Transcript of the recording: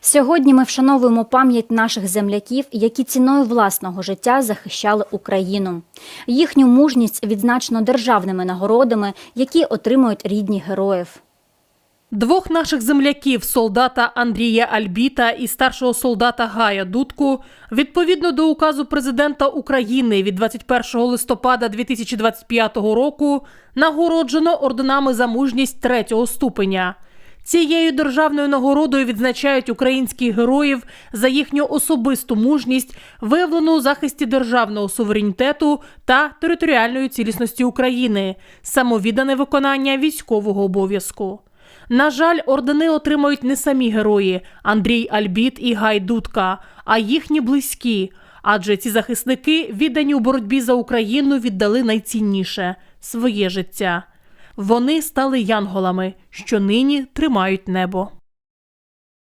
Сьогодні ми вшановуємо пам'ять наших земляків, які ціною власного життя захищали Україну. Їхню мужність відзначено державними нагородами, які отримують рідні героїв. Двох наших земляків, солдата Андрія Альбіта і старшого солдата Гая Дудку, відповідно до указу президента України від 21 листопада 2025 року, нагороджено орденами за мужність третього ступеня. Цією державною нагородою відзначають українських героїв за їхню особисту мужність, виявлену у захисті державного суверенітету та територіальної цілісності України, самовіддане виконання військового обов'язку. На жаль, ордени отримають не самі герої Андрій Альбіт і Гай Дудка, а їхні близькі. Адже ці захисники, віддані у боротьбі за Україну, віддали найцінніше своє життя. Вони стали янголами, що нині тримають небо.